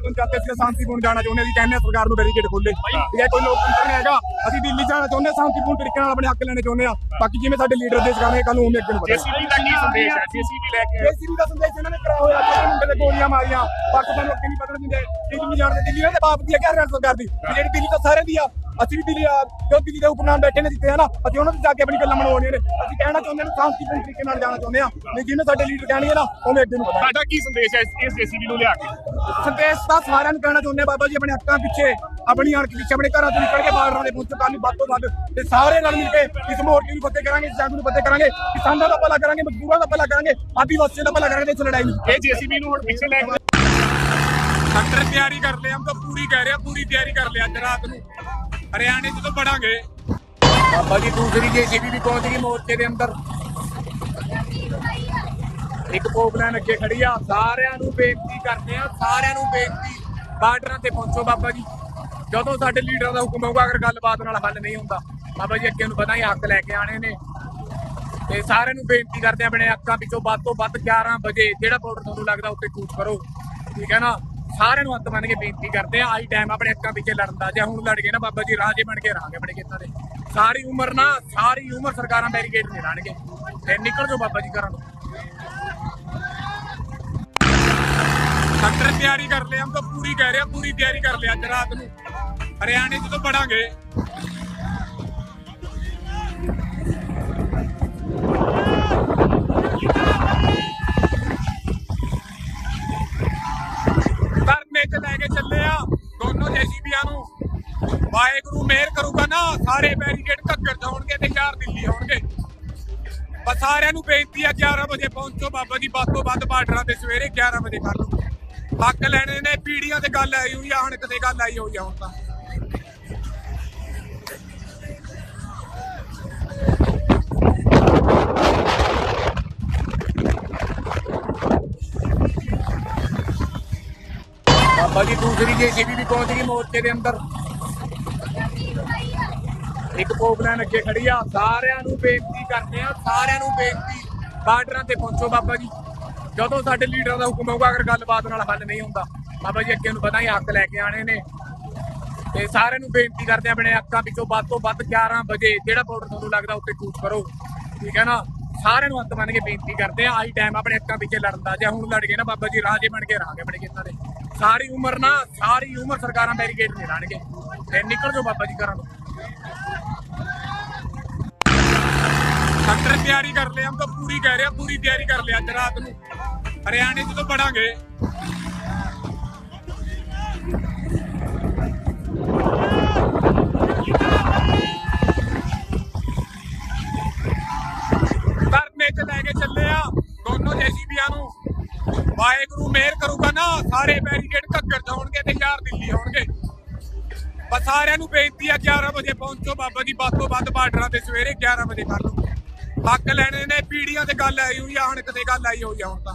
ਪੰਜਾਬ ਤੇ ਅਸੀਂ ਸ਼ਾਂਤੀਪੂਰਨ ਜਾਣਾ ਚਾਹੁੰਦੇ ਅਸੀਂ ਕਹਿੰਦੇ ਹਾਂ ਸਰਕਾਰ ਨੂੰ ਬੈਰੀਕੇਡ ਖੋਲੇ ਇਹ ਕੋਈ ਲੋਕਤੰਤਰ ਨਹੀਂ ਹੈਗਾ। ਅਸੀਂ ਦਿੱਲੀ ਜਾਣਾ ਚਾਹੁੰਦੇ ਹਾਂ ਸ਼ਾਂਤੀਪੂਰਨ ਤਰੀਕੇ ਨਾਲ ਆਪਣੇ ਹੱਕ ਲੈਣੇ ਚਾਹੁੰਦੇ ਹਾਂ ਬਾਕੀ ਜਿਵੇਂ ਸਾਡੇ ਲੀਡਰ ਦੇਸ਼ ਕਰਾਂਗੇ ਕੱਲ ਨੂੰ ਉਵੇਂ ਅੱਗੇ ਨੂੰ ਜੇਸੀਬੀ ਦਾ ਕੀ ਸੰਦੇਸ਼ ਹੈ? ਜੇਸੀਬੀ ਲੈ ਕੇ ਜੇਸੀਬੀ ਦਾ ਸੰਦੇਸ਼ ਇਹਨਾਂ ਨੇ ਕਰਾਇਆ ਹੋਇਆ ਜਿਹੜੇ ਮੁੰਡੇ ਦੇ ਗੋਲੀਆਂ ਮਾਰੀਆਂ ਪਾਕਿਸਤਾਨ ਨੂੰ ਅੱਗੇ ਨਹੀਂ ਵਧਣ ਦਿੰਦੇ। ਦਿੱਲੀ ਜਾਣ ਦਿੰਦੇ ਦਿੱਲੀ ਦੇ ਬਾਪ ਦੀ ਹੈ ਕਿ ਹਰਿਆਣਾ ਸਰਕਾਰ ਦੀ। ਜਿਹੜੀ ਦਿੱਲੀ ਤਾਂ ਸਾਰੇ ਦੀ ਆ ਅਸੀਂ ਵੀ ਦਿੱਲੀ ਆ ਜੋ ਦਿੱਲੀ ਦੇ ਹੁਕਮਰਾਨ ਬੈਠੇ ਨੇ ਜਿੱਤੇ ਹਨਾ? ਅਸੀਂ ਉਹਨਾਂ ਨੂੰ ਜਾ ਕੇ ਆਪਣੀ ਗੱਲਾਂ ਮਨਵਾਉਣੀਆਂ ਨੇ। ਅਸੀਂ ਕਹਿਣਾ ਚਾਹੁੰਦੇ ਹਾਂ ਸ਼ਾਂਤੀਪੂਰਨ ਤਰੀਕੇ ਨਾਲ ਜਾਣਾ ਚਾਹੁੰਦੇ ਹਾਂ ਨਹੀਂ ਜਿਵੇਂ ਸਾਡੇ ਲੀਡਰ ਕਹਿਣਗੇ ਨਾ ਉਵੇਂ ਅੱਗੇ ਨੂੰ ਵਧਾਂਗੇ ਤੁਹਾਡਾ ਕੀ ਸੰਦੇਸ਼ ਹੈ ਇਸ ਜੇਸੀਬੀ ਨੂੰ ਲਿਆ ਕੇ? ਸੰਦੇਸ਼ ਤਾਂ ਸਾਰਿਆਂ ਨੂੰ ਕਹਿਣਾ ਚਾਹੁੰਦੇ ਹਾਂ ਬਾਬਾ ਜੀ ਆਪਣੇ ਹੱਕਾਂ ਪਿੱਛੇ ਆਪਣੀ ਅਣਖ ਪਿੱਛੇ ਆਪਣੇ ਘਰਾਂ ਤੋਂ ਨਿਕਲ ਕੇ ਬਾਰਡਰਾਂ ਦੇ ਪਹੁੰਚੋ ਕੱਲ ਨੂੰ ਵੱਧ ਤੋਂ ਵੱਧ। ਤੇ ਸਾਰੇ ਨਾਲ ਮਿਲ ਕੇ ਇਸ ਮੋਰਚੇ ਨੂੰ ਫਤਿਹ ਕਰਾਂਗੇ ਇਸ ਜੰਗ ਨੂੰ ਫਤਿਹ ਕਰਾਂਗੇ ਕਿਸਾਨਾਂ ਦਾ ਭਲਾ ਕਰਾਂਗੇ ਮਜ਼ਦੂਰਾਂ ਦਾ ਭਲਾ ਕਰਾਂਗੇ ਆਦੀਵਾਸੀਆਂ ਦਾ ਭਲਾ ਕਰਾਂਗੇ ਇਸ ਲੜਾਈ ਨੂੰ। ਇਹ ਜੇਸੀਬੀ ਨੂੰ ਹੁਣ ਪਿੱਛੇ ਲੈ ਕੇ ਡਾਕਟਰ ਤਿਆਰੀ ਕਰ ਲਿਆ ਹਮ ਤਾਂ ਪੂਰੀ ਕਹਿ ਰਿਹਾ ਪੂਰੀ ਤਿਆਰੀ ਕਰ ਲਿਆ ਅੱਜ ਰਾਤ ਨੂੰ। ਹਰਿਆਣੇ ਜਦੋਂ ਪੜਾਂਗੇ। ਬਾਬਾ ਜੀ, ਦੂਸਰੀ ਜੇਸੀਬੀ ਵੀ ਪਹੁੰਚ ਗਈ ਮੋਰਚੇ ਦੇ ਅੰਦਰ। ਇੱਕ ਪੋਪਲਾਨ ਅੱਗੇ ਖੜੀ ਆ। ਸਾਰਿਆਂ ਨੂੰ ਬੇਨਤੀ ਕਰਦੇ ਆ, ਸਾਰਿਆਂ ਨੂੰ ਬੇਨਤੀ। ਬਾਰਡਰਾਂ ਤੇ ਪਹੁੰਚੋ ਬਾਬਾ ਜੀ। ਜਦੋਂ ਸਾਡੇ ਲੀਡਰਾਂ ਦਾ ਹੁਕਮ ਹੋਊਗਾ, ਅਗਰ ਗੱਲਬਾਤ ਨਾਲ ਹੱਲ ਨਹੀਂ ਹੁੰਦਾ, ਬਾਬਾ ਜੀ ਅੱਗੇ ਨੂੰ ਪਤਾ ਹੀ ਹੱਕ ਲੈ ਕੇ ਆਣੇ ਨੇ। ਤੇ ਸਾਰਿਆਂ ਨੂੰ ਬੇਨਤੀ ਕਰਦੇ ਆਪਣੇ ਹੱਕਾਂ ਵਿੱਚੋਂ ਵੱਧ ਤੋਂ ਵੱਧ 11 ਵਜੇ ਜਿਹੜਾ ਬਾਰਡਰ ਤੁਹਾਨੂੰ ਲੱਗਦਾ ਉੱਤੇ ਕੂਚ ਕਰੋ। ਠੀਕ ਹੈ ਨਾ? ਸਾਰਿਆਂ ਨੂੰ ਹੱਥ ਮੰਨ ਕੇ ਬੇਨਤੀ ਕਰਦੇ ਆ ਆਈ ਟਾਈਮ ਆਪਣੇ ਹੱਕਾਂ ਪਿੱਛੇ ਲੜਨ ਦਾ। ਜੇ ਹੁਣ ਲੜ ਗਏ ਨਾ ਬਾਬਾ ਜੀ, ਰਾਜੇ ਬਣ ਕੇ ਰਹਾਂਗੇ ਆਪਣੇ ਖੇਤਾਂ ਦੇ। ਸਾਰੀ ਉਮਰ ਨਾ, ਸਾਰੀ ਉਮਰ ਸਰਕਾਰਾਂ ਬੈਰੀਕੇਡ ਨਹੀਂ ਲਾਣਗੇ ਤੇ ਨਿਕਲ ਜਾਓ ਬਾਬਾ ਜੀ ਘਰਾਂ ਨੂੰ ਡਾਕਟਰ ਤਿਆਰੀ ਕਰ ਲਿਆ ਹਮ ਤਾਂ ਪੂਰੀ ਕਹਿ ਰਿਹਾ, ਪੂਰੀ ਤਿਆਰੀ ਕਰ ਲਿਆ ਅੱਜ ਰਾਤ ਨੂੰ। ਹਰਿਆਣੇ ਜਦੋਂ ਪੜਾਂਗੇ। ਸਾਰੇ ਬੈਰੀਕੇਡ ਘੱਗਰ ਜਾਣਗੇ ਤੇ ਚਾਰ ਦਿੱਲੀ ਹੋਣਗੇ ਬਸ ਸਾਰਿਆਂ ਨੂੰ ਬੇਨਤੀ ਆ 11 ਵਜੇ ਪਹੁੰਚੋ ਬਾਬਾ ਜੀ, ਵੱਧ ਤੋਂ ਵੱਧ ਬਾਰਡਰਾਂ ਤੇ ਸਵੇਰੇ 11 ਵਜੇ ਕਰ ਲਓ। ਹੱਕ ਲੈਣੇ ਨੇ, ਪੀੜੀਆਂ ਤੇ ਗੱਲ ਆਈ ਹੋਈ ਆ ਹੁਣ ਕਦੇ ਗੱਲ ਆਈ ਹੋਈ ਆ ਹੁਣ ਤਾਂ। ਬਾਬਾ ਜੀ, ਦੂਸਰੀ ਜੇਸੀਬੀ ਵੀ ਪਹੁੰਚ ਗਈ ਮੋਰਚੇ ਦੇ ਅੰਦਰ। ਇੱਕ ਪੋਪਲਾਨ ਅੱਗੇ ਖੜੀ ਆ। ਸਾਰਿਆਂ ਨੂੰ ਬੇਨਤੀ ਕਰਦੇ ਆ, ਸਾਰਿਆਂ ਨੂੰ ਬੇਨਤੀ ਬਾਰਡਰਾਂ ਤੇ ਪਹੁੰਚੋ ਬਾਬਾ ਜੀ। ਜਦੋਂ ਸਾਡੇ ਲੀਡਰਾਂ ਦਾ ਹੁਕਮ ਹੋਊਗਾ, ਅਗਰ ਗੱਲਬਾਤ ਨਾਲ ਹੱਲ ਨਹੀਂ ਹੁੰਦਾ, ਬਾਬਾ ਜੀ ਅੱਗੇ ਨੂੰ ਪਤਾ ਹੀ ਹੱਕ ਲੈ ਕੇ ਆਣੇ ਨੇ। ਤੇ ਸਾਰਿਆਂ ਨੂੰ ਬੇਨਤੀ ਕਰਦੇ ਆ, ਆਪਣੇ ਹੱਕਾਂ ਵਿੱਚੋਂ ਵੱਧ ਤੋਂ ਵੱਧ 11 ਵਜੇ ਜਿਹੜਾ ਬਾਰਡਰ ਤੁਹਾਨੂੰ ਲੱਗਦਾ ਉੱਤੇ ਕੂਚ ਕਰੋ। ਠੀਕ ਹੈ ਨਾ? ਸਾਰਿਆਂ ਨੂੰ ਅੰਤ ਮੰਨ ਕੇ ਬੇਨਤੀ ਕਰਦੇ ਆ ਆਈ ਟਾਈਮ ਆਪਣੇ ਹੱਕਾਂ ਪਿੱਛੇ ਲੜਨ ਦਾ। ਜੇ ਹੁਣ ਲੜ ਗਏ ਨਾ ਬਾਬਾ ਜੀ, ਰਾਜੇ ਬਣ ਕੇ ਬਣ ਆਪਣੇ ਇਹਨਾਂ ਦੇ। ਸਾਰੀ ਉਮਰ ਨਾ, ਸਾਰੀ ਉਮਰ ਸਰਕਾਰਾਂ ਬੈਰੀਕੇਡ ਨਹੀਂ ਲਾਣਗੇ ਤੇ ਨਿਕਲ ਜਾਓ ਬਾਬਾ ਜੀ ਘਰਾਂ ਨੂੰ ਡਾਕਟਰ ਤਿਆਰੀ ਕਰ ਲਿਆ ਹਮ ਤਾਂ ਪੂਰੀ ਕਹਿ ਰਿਹਾ, ਪੂਰੀ ਤਿਆਰੀ ਕਰ ਲਿਆ ਅੱਜ ਰਾਤ ਨੂੰ। ਹਰਿਆਣੇ ਜਦੋਂ ਪੜਾਂਗੇ ਧਰਨੇ ਚ ਲੈ ਕੇ ਚੱਲੇ ਆ ਦੋਨੋਂ ਜੇਸੀਬੀਆਂ ਨੂੰ। ਵਾਹਿਗੁਰੂ ਮਿਹਰ ਕਰੂਗਾ ਨਾ, ਸਾਰੇ ਬੈਰੀਕੇਡ ਘੱਗਰ ਜਾਣਗੇ ਤੇ ਯਾਰ ਦਿੱਲੀ ਹੋਣਗੇ ਬਸ ਸਾਰਿਆਂ ਨੂੰ ਬੇਨਤੀ ਆ 11 ਵਜੇ ਪਹੁੰਚੋ ਬਾਬਾ ਜੀ, ਵੱਧ ਤੋਂ ਵੱਧ ਬਾਰਡਰਾਂ ਤੇ ਸਵੇਰੇ 11 ਵਜੇ ਕਰ ਲਓ। ਹੱਕ ਲੈਣੇ ਨੇ, ਪੀੜੀਆਂ ਤੇ ਗੱਲ ਆਈ ਹੋਈ ਆ ਹੁਣ ਕਦੇ ਗੱਲ ਆਈ ਹੋਈ ਆ ਹੁਣ ਤਾਂ।